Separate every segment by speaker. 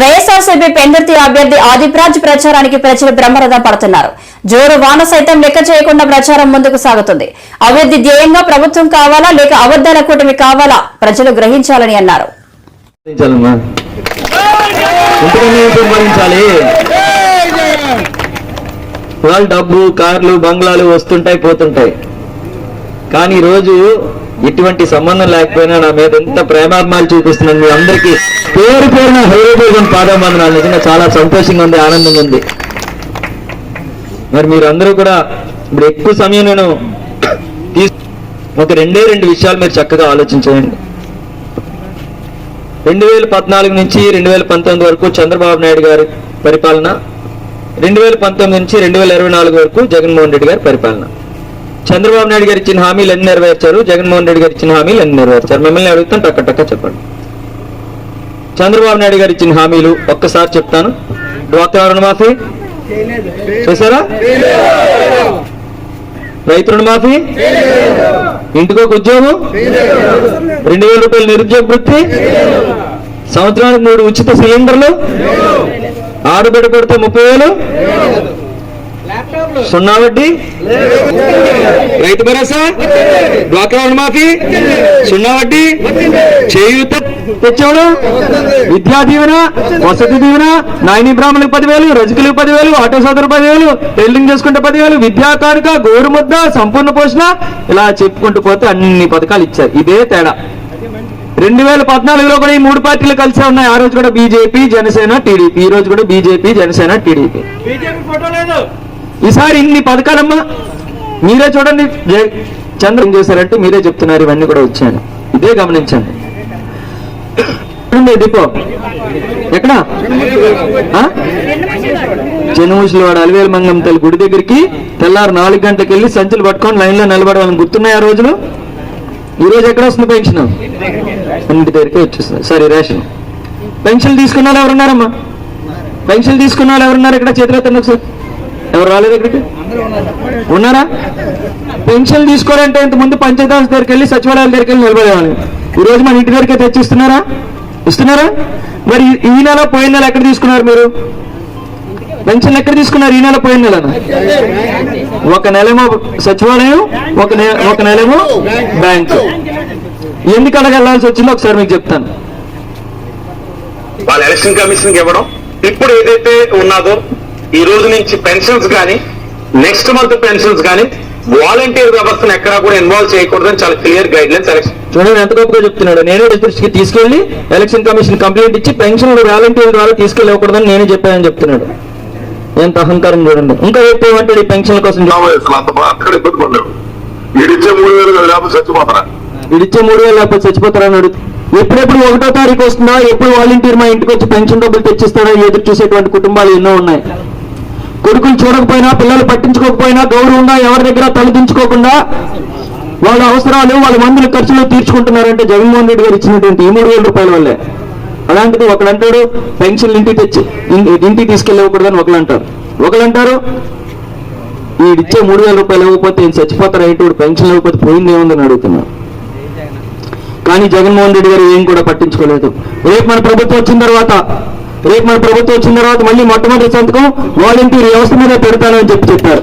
Speaker 1: వైఎస్ఆర్సీపీ పెందుర్తి అభ్యర్థి ఆదిప్రాజ్ ప్రచారానికి ప్రజలు బ్రహ్మరథం పడుతున్నారు. జోరు వాన సైతం లెక్క చేయకుండా ప్రచారం ముందుకు సాగుతుంది. అభివృద్ధి ధ్యేయంగా ప్రభుత్వం కావాలా లేక అబద్దాల కూటమి కావాలా ప్రజలు గ్రహించాలని అన్నారు.
Speaker 2: డబ్బు కార్లు బంగ్లాలు వస్తుంటాయి పోతుంటాయి. కానీ రోజు ఎటువంటి సంబంధం లేకపోయినా నా మీద ఎంత ప్రేమాభిమానాలు చూపిస్తున్నాను మీ అందరికీ. పేరు పేరున హృదయపూర్వకం పాదవందనాలు నిజంగా చాలా సంతోషంగా ఉంది ఆనందంగా ఉంది. మరి మీరు అందరూ కూడా ఇప్పుడు ఎక్కువ సమయం నేను తీసు ఒక రెండే రెండు విషయాలు మీరు చక్కగా ఆలోచించండి. రెండు వేల పద్నాలుగు నుంచి రెండు వేల పంతొమ్మిది వరకు చంద్రబాబు నాయుడు గారి పరిపాలన రెండు వేల పంతొమ్మిది నుంచి రెండు వేల ఇరవై నాలుగు వరకు జగన్మోహన్ రెడ్డి గారి పరిపాలన. చంద్రబాబు నాయుడు గారు ఇచ్చిన హామీలు ఎన్ని నెరవేర్చారు. జగన్మోహన్ రెడ్డి గారు ఇచ్చిన హామీలు ఎన్ని నెరవేర్చారు. మిమ్మల్ని అడుగుతాను టక్క టక్క చెప్పండి. చంద్రబాబు నాయుడు గారు ఇచ్చిన హామీలు ఒక్కసారి చెప్తాను. డ్వాక్రా రుణమాఫీ? చేశారా రైతు రుణమాఫీ? ఇంటికి ఒక ఉద్యోగం? రెండు వేల రూపాయలు నిరుద్యోగ వృత్తి? సంవత్సరానికి మూడు ఉచిత సిలిండర్లు? ఆరుబెడ కొడితే ముప్పై వేలు? సున్నా వడ్డీ? రైతు భరోసా? డ్వాక్రా రుణమాఫీ సున్నా వడ్డీ? చేయూత తెచ్చాడు? విద్యా దీవెన వసతి దీవెన నాయని బ్రాహ్మణులకు పదివేలు రజకులకు పదివేలు ఆటో సోదరు పదివేలు టైలరింగ్ చేసుకుంటే పదివేలు విద్యా కానుక గోరుముద్ద సంపూర్ణ పోషణ ఇలా చెప్పుకుంటూ పోతే అన్ని పథకాలు ఇచ్చారు. ఇదే తేడా. రెండు వేల పద్నాలుగులో కూడా ఈ మూడు పార్టీలు కలిసే ఉన్నాయి. ఆ రోజు కూడా బీజేపీ జనసేన టీడీపీ. ఈ రోజు కూడా బీజేపీ జనసేన టీడీపీ. ఈసారి ఇన్ని పథకాలమ్మా? మీరే చూడండి చంద్రం చేశారంటే మీరే చెప్తున్నారు ఇవన్నీ కూడా వచ్చాను. ఇదే గమనించండి. ఉంది డిపో ఎక్కడ? జనముషిలవాడ అలివేలు మంగం తల్లి గుడి దగ్గరికి తెల్లారు నాలుగు గంటలకు వెళ్ళి సంచులు పట్టుకొని లైన్లో నిలబడాలని గుర్తున్నాయి ఆ రోజులు? ఈ రోజు ఎక్కడ వస్తుంది పెన్షన్? అన్నిటి దగ్గరికి వచ్చేస్తుంది. సరే రేషన్. పెన్షన్ తీసుకున్న వాళ్ళు ఎవరున్నారమ్మా? పెన్షన్ తీసుకున్న వాళ్ళు ఎవరున్నారు ఇక్కడ చేతిలో ఎత్తండి ఒకసారి? ఎవరు రాలేదు ఇక్కడికి? ఉన్నారా? పెన్షన్ తీసుకోవాలంటే ఇంత ముందు పంచాయతీ దగ్గరికి వెళ్ళి సచివాలయాల దగ్గరికి వెళ్ళి నిలబడేవాళ్ళు. ఈ రోజు మన ఇంటి దగ్గరికి తెచ్చిస్తున్నారా ఇస్తున్నారా? మరి ఈ- నెల పోయిన నెల ఎక్కడ తీసుకున్నారు మీరు? పెన్షన్ ఎక్కడ తీసుకున్నారు ఈ నెల పోయిన నెల ఒక నెలేమో సచివాలయం ఒక ఒక నెలేమో బ్యాంక్. ఎందుకు అలాగ వెళ్ళాల్సి వచ్చిందో ఒకసారి మీకు చెప్తాను.
Speaker 3: వాళ్ళ ఎలక్షన్ కమిషన్ ఇవ్వడం ఇప్పుడు ఏదైతే ఉన్నదో ఈ రోజు నుంచి పెన్షన్స్ కానీ నెక్స్ట్ మంత్ పెన్షన్స్ కానీ వాలంటీర్ వ్యవస్థను ఎక్కడా కూడా ఇన్వాల్వ్ చేయకూడదని చాలా క్లియర్ గైడ్ లైన్స్ ఎలక్షన్
Speaker 2: చూడండి ఎంత గొప్పగా చెప్తున్నాడు. నేనే దృష్టికి తీసుకెళ్ళి ఎలక్షన్ కమిషన్ కంప్లైంట్ ఇచ్చి పెన్షన్ వాలంటీర్ ద్వారా తీసుకెళ్ళకూడదని నేనే చెప్పానని చెప్తున్నాడు. ఎంత అహంకారం చూడండి. ఇంకా ఏమంటాడు ఈ పెన్షన్ల కోసం?
Speaker 4: మూడు వేలు లేకపోతే చచ్చిపోతారా?
Speaker 2: ఇడిచ్చే మూడు వేలు లేకపోతే చచ్చిపోతారని అడుగు ఎప్పుడెప్పుడు ఒకటో తారీఖు వస్తుందా? ఎప్పుడు వాలంటీర్ మా ఇంటికి వచ్చి పెన్షన్ డబ్బులు తెచ్చిస్తాడా ఎదురు చూసేటువంటి కుటుంబాలు ఎన్నో ఉన్నాయి. కొడుకులు చూడకపోయినా పిల్లలు పట్టించుకోకపోయినా గౌరవంగా ఎవరి దగ్గర తలదించుకోకుండా వాళ్ళ అవసరాలు వాళ్ళ మందుల ఖర్చులు తీర్చుకుంటున్నారంటే జగన్మోహన్ రెడ్డి గారు ఇచ్చినటువంటి ఈ మూడు వేల రూపాయల వల్లే. అలాంటిది ఒకడంటాడు పెన్షన్ ఇంటికి తెచ్చి ఇంటికి తీసుకెళ్ళకూడదని ఒకళ్ళు అంటారు. ఒకళ్ళు అంటారు వీడిచ్చే మూడు వేల రూపాయలు ఇవ్వకపోతే ఈయన చచ్చిపోతారు? ఏంటి పెన్షన్ ఇవ్వకపోతే పోయింది ఏముందని అడుగుతున్నారు కానీ జగన్మోహన్ రెడ్డి గారు ఏం కూడా పట్టించుకోలేదు. రేపు మన ప్రభుత్వం వచ్చిన తర్వాత రేపు మన ప్రభుత్వం వచ్చిన తర్వాత మళ్ళీ మొట్టమొదటి సంతకం వాలంటీర్ వ్యవస్థ మీద పెడతానని చెప్పి చెప్పారు.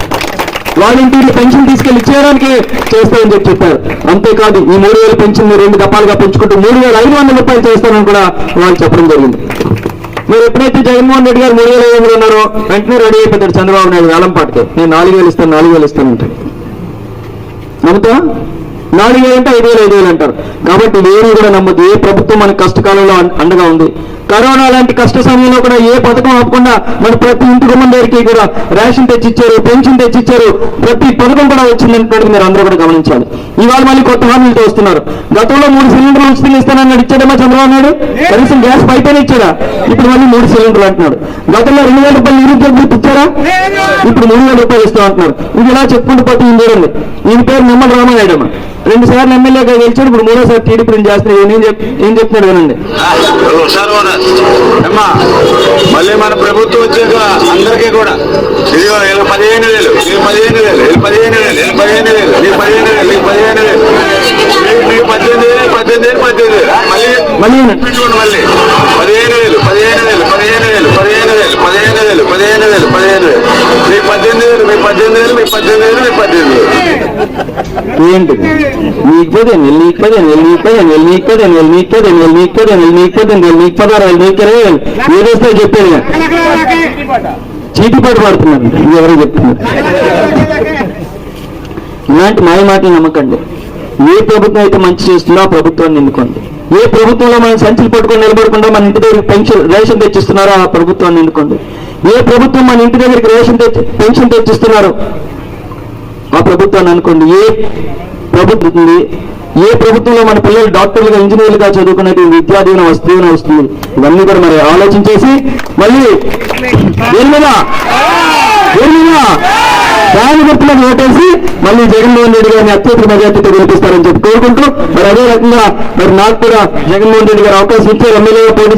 Speaker 2: వాలంటీర్లు పెన్షన్ తీసుకెళ్ళి ఇచ్చేయడానికి చేస్తానని చెప్పి చెప్పారు. అంతేకాదు ఈ మూడు వేల పెన్షన్ రెండు దఫాలుగా పెంచుకుంటూ మూడు వేల ఐదు వందల రూపాయలు చేస్తానని కూడా వాళ్ళు చెప్పడం జరిగింది. మీరు ఎప్పుడైతే జగన్మోహన్ రెడ్డి గారు మూడు వేల ఐదు వందలు ఉన్నారో వెంటనే రెడీ అయిపోతాడు చంద్రబాబు నాయుడు వేలం పాటకి. నేను నాలుగు వేలు ఇస్తాను నాలుగు వేలు ఇస్తాను అంటే నమ్ముతా నాలుగు వేలు అంటే ఐదు వేలు ఐదు వేలు అంటారు. కాబట్టి ఏమి కూడా నమ్మదు ఏ ప్రభుత్వం మన కష్టకాలంలో అండగా ఉంది. కరోనా లాంటి కష్ట సమయంలో కూడా ఏ పథకం ఆపకుండా మన ప్రతి ఇంటి గుమ్మం దగ్గరికి కూడా రేషన్ తెచ్చిచ్చారు పెన్షన్ తెచ్చిచ్చారు ప్రతి పథకం కూడా వచ్చిందంటే మీరు అందరూ కూడా గమనించాలి. ఇవాళ మళ్ళీ కొత్త హామీలు వస్తున్నారు. గతంలో మూడు సిలిండర్లు ఉచితంగా ఇస్తానన్నాడు ఇచ్చాడమ్మా చంద్రబాబు నాయుడు? కనీసం గ్యాస్ పైపైన ఇచ్చాడా? ఇప్పుడు మళ్ళీ మూడు సిలిండర్లు అంటున్నాడు. గతంలో రెండు వేల రూపాయలు నిరుద్యోగ ఇచ్చారా? ఇప్పుడు మూడు వేల రూపాయలు ఇస్తాం అంటున్నారు ఇది ఇలా చెప్పుకుంటూ పోతే ఈయన చూడండి పేరు నిమ్మల రామానాయుడు అమ్మ రెండు సార్లు ఎమ్మెల్యేగా గెలిచాడు ఇప్పుడు మూడోసారి టీడీపీ నుంచి చేస్తున్నాయి నేను ఏం నేను చెప్తున్నాడు వినండి
Speaker 4: మళ్ళీ మన ప్రభుత్వం వచ్చాక అందరికీ కూడా ఇది పదిహేను వేలు వీళ్ళు పదిహేను వేలు పదిహేను వేలు పదిహేను వేలు పదిహేను వేలు పదిహేను వేలు మీకు పద్దెనిమిది వేలు పద్దెనిమిది వేలు పద్దెనిమిది వేలు మళ్ళీ
Speaker 2: మళ్ళీ
Speaker 4: మళ్ళీ వేలు పదిహేను వేలు పదిహేను
Speaker 2: వేలు పదిహేను వేలు పదిహేను వేలు పదిహేను వేలు పదిహేను వేలు పదిహేను వేలు పద్దెనిమిది నీకు నీకు నీకు నీకు ఏదొస్తే చెప్పాను చీటిపాటు పాడుతున్నాను ఎవరో చెప్తున్నారు. ఇలాంటి మాయ మాటలు నమ్మకండి. ఏ ప్రభుత్వం అయితే మంచి చేస్తుందో ఆ ప్రభుత్వాన్ని ఎన్నుకోండి. ఏ ప్రభుత్వంలో మనం సంచులు పట్టుకొని నిలబడకుండా మన ఇంటి దగ్గర పెన్షన్ రేషన్ తెచ్చిస్తున్నారో ఆ ప్రభుత్వాన్ని ఎన్నుకోండి. ఏ ప్రభుత్వం మన ఇంటి దగ్గరికి రేషన్ తెచ్చి పెన్షన్ తెచ్చిస్తున్నారు ఆ ప్రభుత్వాన్ని అనుకోండి. ఏ ప్రభుత్వం ఏ ప్రభుత్వంలో మన పిల్లలు డాక్టర్లుగా ఇంజనీర్లుగా చదువుకునేటువంటి విద్యా వస్తువున వస్తుంది ఇవన్నీ కూడా మరి ఆలోచించేసి మళ్ళీ దేని మీద? దేని మీద? దాని గుర్తులకు ఓటేసి మళ్ళీ జగన్మోహన్ రెడ్డి గారిని అత్యధిక మెజార్టీతో గెలిపిస్తారని చెప్పి కోరుకుంటూ మరి అదే రకంగా మరి నాకు కూడా జగన్మోహన్ రెడ్డి గారు అవకాశం ఇచ్చారు. ఎమ్మెల్యేగా పోటీ